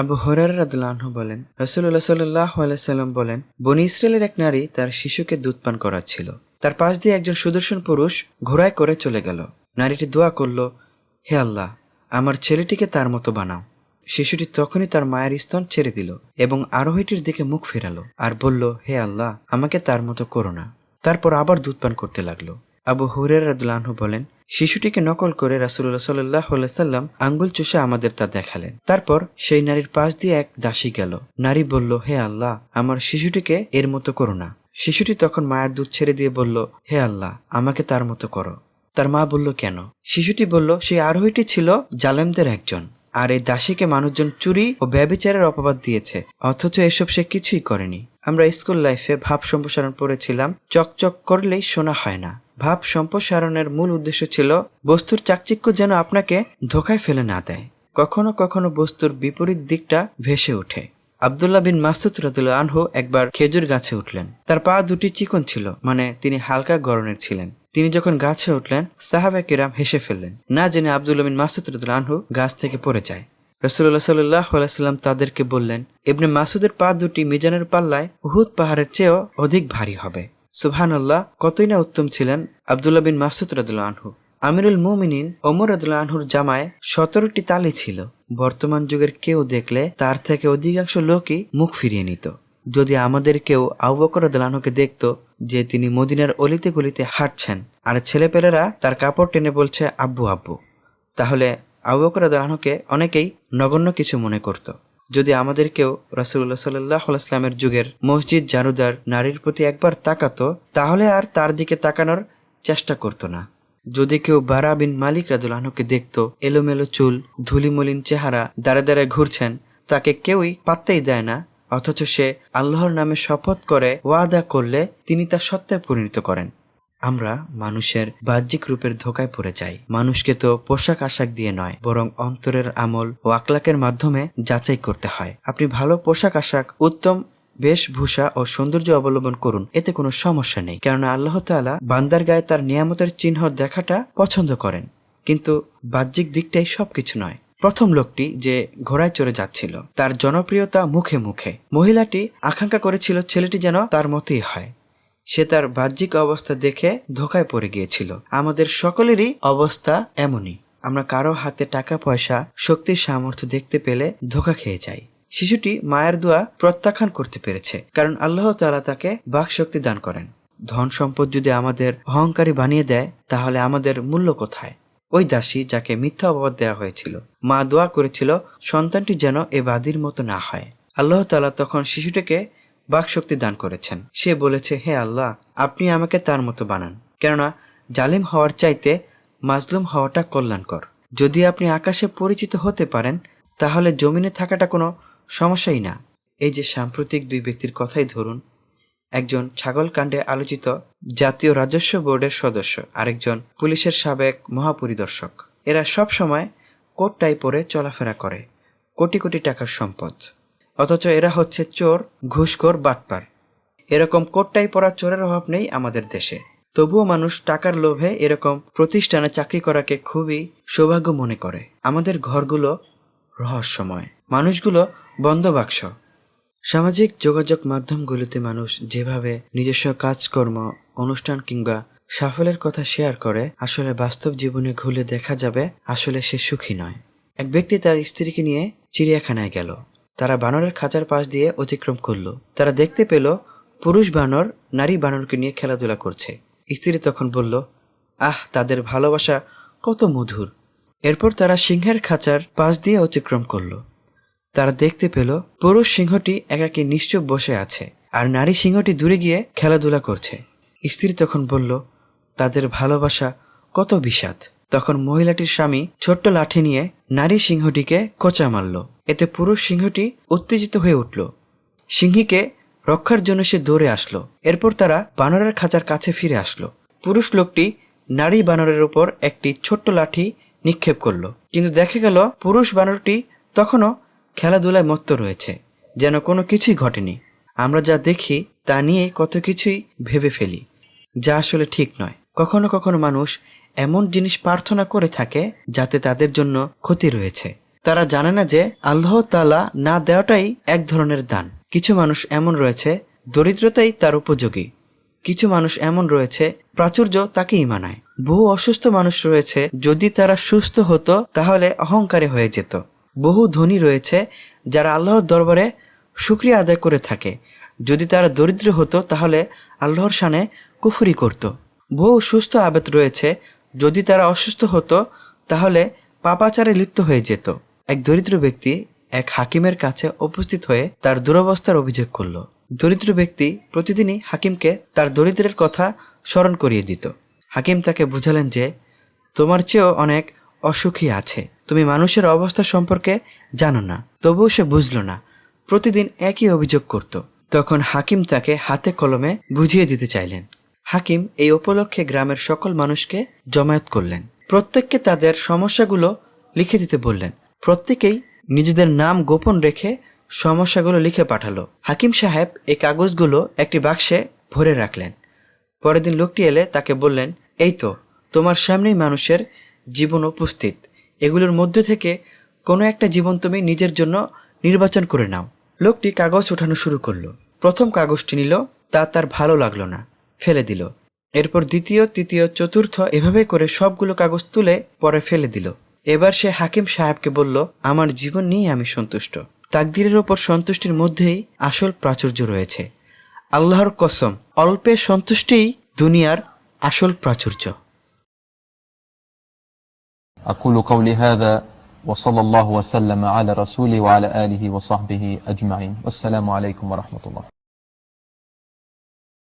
আবু হরার রাদুল্লাহ বলেন রসুল্লাহ সাল্লাহ সাল্লাম বলেন, বনি ইসরায়েলের এক নারী তার শিশুকে দুধ পান করাচ্ছিল। তার পাশ দিয়ে একজন সুদর্শন পুরুষ ঘোড়ায় করে চলে গেল। নারীটি দোয়া করল, হে আল্লাহ, আমার ছেলেটিকে তার মতো বানাও। শিশুটি তখনই তার মায়ের স্তন ছেড়ে দিল এবং আরোহীটির দিকে মুখ ফেরালো আর বলল, হে আল্লাহ, আমাকে তার মতো করো না। তারপর আবার দুধ পান করতে লাগল। আবু হুরের রাদুল্লাহ বলেন শিশুটিকে নকল করে রাসুল্লাহ সাল্লাহ সাল্লাম আঙ্গুল চুষে আমাদের তা দেখালেন। তারপর সেই নারীর পাশ দিয়ে এক দাসী গেল। নারী বলল, হে আল্লাহ, আমার শিশুটিকে এর মতো করো না। শিশুটি তখন মায়ের দুধ ছেড়ে দিয়ে বলল, হে আল্লাহ, আমাকে তার মতো করো। তার মা বলল, কেন? শিশুটি বলল সেই আরোহীটি ছিল জালেমদের একজন, আর এই দাসীকে মানুষজন চুরি ও ব্যবিচারের অপবাদ দিয়েছে, অথচ এসব সে কিছুই করেনি। আমরা স্কুল লাইফে ভাব সম্প্রসারণ পড়েছিলাম, চকচক করলেই শোনা হয় না। ভাব সম্প্রসারণের মূল উদ্দেশ্য ছিল, বস্তুর চাকচিক্য যেন আপনাকে ধোকায় ফেলে না দেয়। কখনো কখনো বস্তুর বিপরীত দিকটা ভেসে ওঠে। আবদুল্লাহ বিন মাসুদ রাদুল্লাহ আনহু একবার খেজুর গাছে উঠলেন। তার পা দুটি চিকন ছিল মানে তিনি হালকা গরনের ছিলেন। তিনি যখন গাছে উঠলেন, সাহাবা কিরাম হেসে ফেললেন, না জেনে আবদুল্লাহ বিন মাসুদ রাদুল্লাহ আনহু গাছ থেকে পড়ে যায়। রসুল্লাহ সাল্লাহ আলাইসাল্লাম তাদেরকে বললেন, ইবনে মাসুদের পা দুটি মিজানের পাল্লায় উহুদ পাহাড়ের চেয়েও অধিক ভারী হবে। সুবহান আল্লাহ কতই না উত্তম ছিলেন আবদুল্লাহ বিন মাসুদ রাদুল্লাহ আনহু। আমিরুল মুমিনিন ওমর রাদুল্লাহ আনহুর জামায় সতেরোটি তালি ছিল। বর্তমান যুগের কেউ দেখলে তার থেকে অধিকাংশ লোকই মুখ ফিরিয়ে নিত। যদি আমাদের কেউ আবু বকর দেখত যে তিনি মদিনার অলিতে গলিতে হাঁটছেন, আর ছেলেপেলেরা তার কাপড় টেনে বলছে, আব্বু আব্বু। তাহলে আবু বকর অনেকেই নগণ্য কিছু মনে করত। যদি আমাদের কেউ রাসুল্লাহ সাল্লাহ ইসলামের যুগের মসজিদ জারুদার নারীর প্রতি একবার তাকাতো, তাহলে আর তার দিকে তাকানোর চেষ্টা করতো না। যদি কেউ বারা বিন মালিক রাদুল্লাহকে দেখত, এলোমেলো চুল, ধুলিমলিন চেহারা, দাঁড়ে দাঁড়ে ঘুরছেন, তাকে কেউই পাত্তাই দেয় না, অথচ সে আল্লাহর নামে শপথ করে, ওয়াদা করলে তিনি তা সত্যায় পরিণত করেন। আমরা মানুষের বাহ্যিক রূপের ধোকায় পড়ে যাই। মানুষকে তো পোশাক আশাক দিয়ে নয়, বরং অন্তরের আমল ও আকলাকের মাধ্যমে যাচাই করতে হয়। আপনি ভালো পোশাক আশাক, উত্তম বেশভূষা ও সৌন্দর্য অবলম্বন করুন, এতে কোনো সমস্যা নেই। কেননা আল্লাহ তাআলা বান্দার গায়ে তার নিয়ামতের চিহ্ন দেখাটা পছন্দ করেন। কিন্তু বাহ্যিক দিকটাই সবকিছু নয়। প্রথম লোকটি যে ঘোড়ায় চড়ে যাচ্ছিল, তার জনপ্রিয়তা মুখে মুখে। মহিলাটি আকাঙ্ক্ষা করেছিল ছেলেটি যেন তার মতোই হয়। সে তার বাহ্যিক অবস্থা দেখে ধোকায় পড়ে গিয়েছিল। আমাদের সকলেরই অবস্থা এমনই। আমরা কারও হাতে টাকা, পয়সা শক্তির সামর্থ্য দেখতে পেলে ধোকা খেয়ে যাই। শিশুটি মায়ের দোয়া প্রত্যাখ্যান করতে পেরেছে, কারণ আল্লাহ তালা তাকে বাক শক্তি দান করেন। ধন সম্পদ যদি আমাদের অহংকারী বানিয়ে দেয়, তাহলে আমাদের মূল্য কোথায়? ওই দাসী যাকে মিথ্যা অপবাদ দেওয়া হয়েছিল, মা দোয়া করেছিল, সন্তানটি যেন এ বাদির মতো না হয়। আল্লাহ তালা তখন শিশুটিকে বাকশক্তি দান করেছেন। সে বলেছে, হে আল্লাহ, আপনি আমাকে তার মতো বানান। কেননা, জালিম হওয়ার চাইতে মাজলুম হওয়াটা কল্যাণকর। যদি আপনি আকাশে পরিচিত হতে পারেন, তাহলে জমিনে থাকাটা কোনো সমস্যাই না। এই যে সাম্প্রতিক দুই ব্যক্তির কথাই ধরুন, একজন ছাগল কাণ্ডে আলোচিত জাতীয় রাজস্ব বোর্ডের সদস্য, আরেকজন পুলিশের সাবেক মহাপরিদর্শক। এরা সব সময় কোট টাই পরে চলাফেরা করে, কোটি কোটি টাকার সম্পদ। অথচ এরা হচ্ছে চোর, ঘুষখোর, বাটপার। এরকম কোটটাই পরা চোরের অভাব নেই আমাদের দেশে। তবুও মানুষ টাকার লোভে এরকম প্রতিষ্ঠানে চাকরি করাকে খুবই সৌভাগ্য মনে করে। আমাদের ঘরগুলো রহস্যময়। মানুষগুলো বন্ধ বাক্স সামাজিক যোগাযোগ মাধ্যমগুলোতে মানুষ যেভাবে নিজস্ব কাজকর্ম, অনুষ্ঠান কিংবা সাফল্যের কথা শেয়ার করে, আসলে বাস্তব জীবনে ঘুরে দেখা যাবে আসলে সে সুখী নয়। এক ব্যক্তি তার স্ত্রীকে নিয়ে চিড়িয়াখানায় গেল। তারা বানরের খাঁচার পাশ দিয়ে অতিক্রম করল। তারা দেখতে পেল পুরুষ বানর নারী বানরকে নিয়ে খেলাধুলা করছে। স্ত্রী তখন বলল, আহ, তাদের ভালোবাসা কত মধুর। এরপর তারা সিংহের খাঁচার পাশ দিয়ে অতিক্রম করল। তারা দেখতে পেল পুরুষ সিংহটি একাকী নিশ্চুপ বসে আছে, আর নারী সিংহটি দূরে গিয়ে খেলাধুলা করছে। স্ত্রী তখন বলল, তাদের ভালোবাসা কত বিষাদ। তখন মহিলাটির স্বামী ছোট্ট লাঠি নিয়ে নারী সিংহটিকে কোচা মারল। এতে পুরুষ সিংহটি উত্তেজিত হয়ে উঠল। সিংহীকে রক্ষার জন্য সে দৌড়ে আসলো। এরপর তারা বানরের খাঁচার কাছে ফিরে আসলো। পুরুষ লোকটি নারী বানরের উপর একটি ছোট্ট লাঠি নিক্ষেপ করল। কিন্তু দেখা গেল, পুরুষ বানরটি তখনও খেলাধুলায় মত্ত রয়েছে, যেন কোনো কিছুই ঘটেনি। আমরা যা দেখি তা নিয়ে কত কিছুই ভেবে ফেলি, যা আসলে ঠিক নয়। কখনো কখনো মানুষ এমন জিনিস প্রার্থনা করে থাকে যাতে তাদের জন্য ক্ষতি রয়েছে। তারা জানে না যে আল্লাহ তালা না দেওয়াটাই এক ধরনের দান। কিছু মানুষ এমন রয়েছে, দরিদ্রতাই তার উপযোগী। কিছু মানুষ এমন রয়েছে, প্রাচুর্য তাকেই মানায়। বহু অসুস্থ মানুষ রয়েছে, যদি তারা সুস্থ হতো, তাহলে অহংকারী হয়ে যেত। বহু ধনী রয়েছে, যারা আল্লাহর দরবারে শুক্রিয়া আদায় করে থাকে। যদি তারা দরিদ্র হতো, তাহলে আল্লাহর সানে কুফরি করত। বহু সুস্থ আবেদ রয়েছে। যদি তারা অসুস্থ হতো, তাহলে পাপাচারে লিপ্ত হয়ে যেত। এক দরিদ্র ব্যক্তি এক হাকিমের কাছে উপস্থিত হয়ে তার দুরবস্থার অভিযোগ করল। দরিদ্র ব্যক্তি প্রতিদিনই হাকিমকে তার দরিদ্রের কথা স্মরণ করিয়ে দিত। হাকিম তাকে বুঝালেন যে, তোমার চেয়েও অনেক অসুখী আছে। তুমি মানুষের অবস্থা সম্পর্কে জানো না। তবুও সে বুঝল না। প্রতিদিন একই অভিযোগ করত। তখন হাকিম তাকে হাতে কলমে বুঝিয়ে দিতে চাইলেন। হাকিম এই উপলক্ষে গ্রামের সকল মানুষকে জমায়েত করলেন। প্রত্যেককে তাদের সমস্যাগুলো লিখে দিতে বললেন। প্রত্যেকেই নিজেদের নাম গোপন রেখে সমস্যাগুলো লিখে পাঠালো। হাকিম সাহেব এই কাগজগুলো একটি বাক্সে ভরে রাখলেন। পরের দিন লোকটি এলে তাকে বললেন, এই তো, তোমার সামনেই মানুষের জীবন উপস্থিত। এগুলোর মধ্যে থেকে কোনো একটা জীবন তুমি নিজের জন্য নির্বাচন করে নাও। লোকটি কাগজ ওঠানো শুরু করল। প্রথম কাগজটি নিল, তা তার ভালো লাগল না। ফেলে দিল এরপর দ্বিতীয় তৃতীয় চতুর্থ এভাবে করে সবগুলো কাগজ তুলে পরে ফেলে দিল এবার সে হাকিম সাহেবকে বলল আমার জীবন নিয়ে আমি সন্তুষ্ট তাকদিরের ওপর সন্তুষ্টির মধ্যেই আসল প্রাচুর্য রয়েছে আল্লাহর কসম অল্পে সন্তুষ্টিই দুনিয়ার আসল প্রাচুর্য أقول قولي هذا وصلى الله وسلم على رسوله وعلى آله وصحبه أجمعين والسلام عليكم ورحمة الله